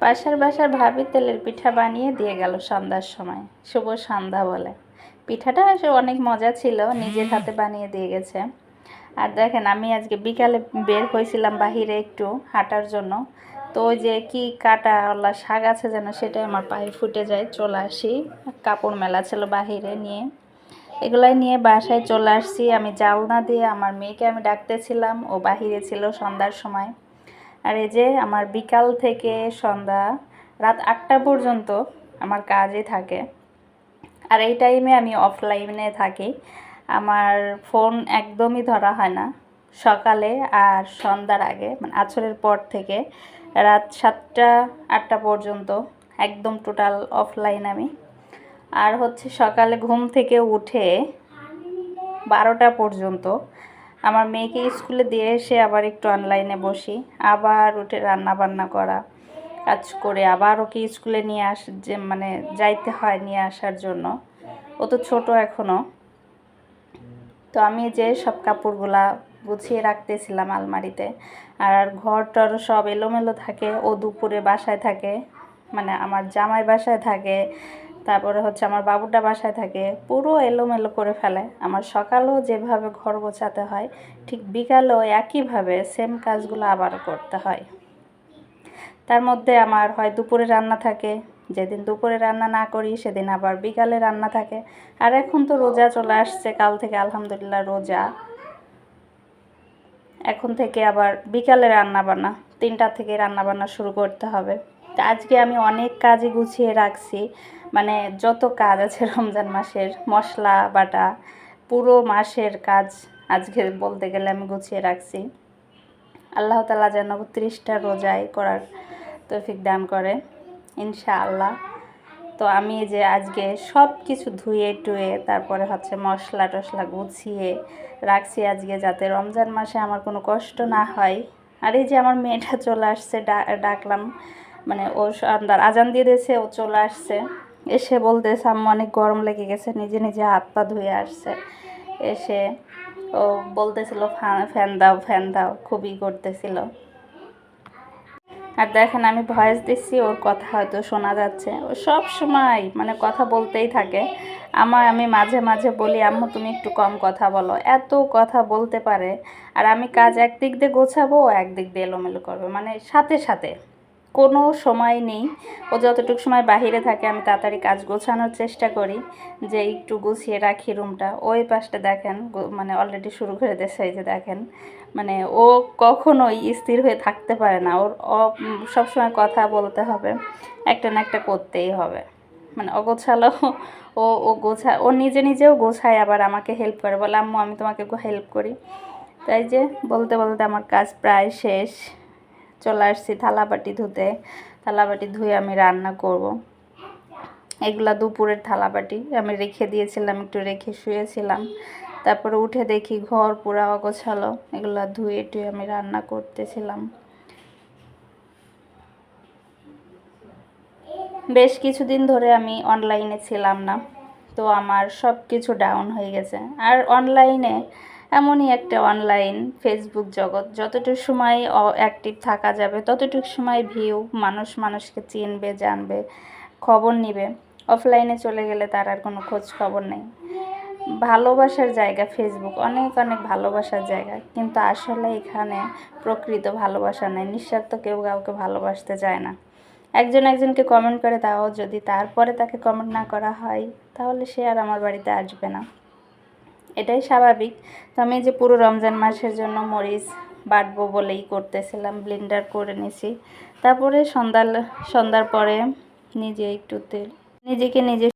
পাশের বাসার ভাবি তেলের পিঠা বানিয়ে দিয়ে গেল সন্ধ্যার সময়। শুভ সন্ধ্যা বলে। পিঠাটা আসলে অনেক মজা ছিল নিজের হাতে বানিয়ে দিয়ে গেছে। আর দেখেন আমি আজকে বিকালে বের হয়েছিলাম বাহিরে একটু হাঁটার জন্য। তো ওই যে কি কাটা ওলা শাক আছে যেন সেটা আমার পায়ে ফুটে যায় চলে আসি। কাপড় মেলা ছিল বাহিরে নিয়ে। এগুলাই নিয়ে বাসায় চলে আসছি। আমি জালনা দিয়ে আমার মেয়েকে আমি ডাকতেছিলাম। ও বাহিরে ছিল সন্ধ্যার সময়। আর এই যে আমার বিকাল থেকে সন্ধ্যা, রাত আটটা পর্যন্ত আমার কাজই থাকে। আর এই টাইমে আমি অফলাইনে থাকি। আমার ফোন একদমই ধরা হয় না। সকালে আর সন্ধ্যার আগে মানে আছরের পর থেকে রাত সাতটা, আটটা পর্যন্ত একদম টোটাল অফলাইন আমি। আর হচ্ছে সকালে ঘুম থেকে উঠে বারোটা পর্যন্ত আমার মেয়েকে স্কুলে দিয়ে এসে আবার একটু অনলাইনে বসি, আবার উঠে রান্না বান্না করা, কাজ করে আবার ওকে স্কুলে নিয়ে আস, যে মানে যাইতে হয় নিয়ে আসার জন্য। ও তো ছোটো এখনও তো আমি যে সব কাপড়গুলা গুছিয়ে রাখতেছিলাম আলমারিতে, আর ঘর টর সব এলোমেলো থাকে, ও দুপুরে বাসায় থাকে মানে আমার জামাই বাসায় থাকে তারপরে হচ্ছে আমার বাবুটা বাসায় থাকে, পুরো এলোমেলো করে ফেলে। আমার সকালেও যেভাবে ঘর গোছাতে হয়, ঠিক বিকালেও একইভাবে সেম কাজগুলো আবার করতে হয়। তার মধ্যে আমার হয় দুপুরে রান্না থাকে, যেদিন দুপুরে রান্না না করি সেদিন আবার বিকালে রান্না থাকে। আর এখন তো রোজা চলে আসছে, কাল থেকে আলহামদুলিল্লাহ রোজা। এখন থেকে আবার বিকালে রান্না বান্না তিনটা থেকে রান্না বান্না শুরু করতে হবে। আজকে আমি অনেক কাজই গুছিয়ে রাখছি। মানে যত কাজ আছে রমজান মাসের, মশলা, বাটা, পুরো মাসের কাজ আজকে বলতে গেলে আমি গুছিয়ে রাখছি। আল্লাহ তালা যেন ত্রিশটা রোজাই করার তৌফিক দান করে ইনশা আল্লাহ তো আমি যে আজকে সব কিছু ধুয়ে টুয়ে তারপরে হচ্ছে মশলা টশলা গুছিয়ে রাখছি আজকে যাতে রমজান মাসে আমার কোনো কষ্ট না হয়। আর এই যে আমার মেয়েটা চলে আসছে ডাকলাম। মানে ও সন্ধ্যার আজান দিয়ে দিয়েছে, ও চলে আসছে। এসে বলতেছে আম্মু অনেক গরম লেগে গেছে। নিজে নিজে হাত পা ধুয়ে আসছে। এসে ও বলতেছিল ফ্যান দাও ফ্যান দাও। খুবই করতেছিল। আর দেখেন, আমি ভয়েস দিচ্ছি, ওর কথা হয়তো শোনা যাচ্ছে। ও সব সময় মানে কথা বলতেই থাকে। আমার, আমি মাঝে মাঝে বলি, আম্মু, তুমি একটু কম কথা বলো। এত কথা বলতে পারে। আর আমি কাজ একদিক দিয়ে গোছাবো একদিক দিয়ে এলোমেলো করব। মানে সাথে সাথে। কোনো সময় নেই। ও যতটুকু সময় বাহিরে থাকে, আমি তাড়াতাড়ি কাজ গোছানোর চেষ্টা করি যে একটু গুছিয়ে রাখি রুমটা। ওই পাশটা দেখেন মানে অলরেডি শুরু করে দিয়েছে, এই যে দেখেন। মানে ও কখনোই স্থির হয়ে থাকতে পারে না। ওর সবসময় কথা বলতে হবে, একটা না একটা করতেই হবে। মানে অগোছালো ও ও গোছা, ও নিজে নিজেও গোছায়, আবার আমাকে হেল্প করে, বলে, আম্মু, আমি তোমাকে হেল্প করি। তাই যে বলতে বলতে আমার কাজ প্রায় শেষ। চলে আসছি থালাবাটি ধুতে। থালাবাটি ধুয়ে আমি রান্না করব। এগুলা দুপুরের থালাবাটি। আমি রেখে দিয়েছিলাম, একটু রেখে শুয়েছিলাম। তারপরে উঠে দেখি ঘর পুরা অগোছালো। এগুলা ধুয়ে টুয়ে আমি রান্না করতেছিলাম। বেশ কিছুদিন ধরে আমি অনলাইনে ছিলাম না। তো আমার সব কিছু ডাউন হয়ে গেছে। আর অনলাইনে এমনই একটা অনলাইন ফেসবুক জগৎ। যতটুকু সময় অ্যাক্টিভ থাকা যাবে, ততটুকু সময় ভিউ মানুষ মানুষকে চিনবে, জানবে, খবর নিবে। অফলাইনে চলে গেলে তার আর কোনো খোঁজ খবর নেই। ভালোবাসার জায়গা ফেসবুক অনেক অনেক ভালোবাসার জায়গা। কিন্তু আসলে এখানে প্রকৃত ভালোবাসা নেই। নিঃস্বার্থ কেউ কাউকে ভালোবাসতে চায় না। একজন একজনকে কমেন্ট করে, তাও যদি তারপরে তাকে কমেন্ট না করা হয়, তাহলে সে আর আমার বাড়িতে আসবে না। এটাই স্বাভাবিক। তো আমি যে পুরো রমজান মাসের জন্য মরিচ বাটবো বলেই করতেছিলাম ব্লেন্ডার করে নিছি। তারপরে সন্ধ্যা সন্ধ্যার পরে নিজে একটু তেল, নিজেকে নিজে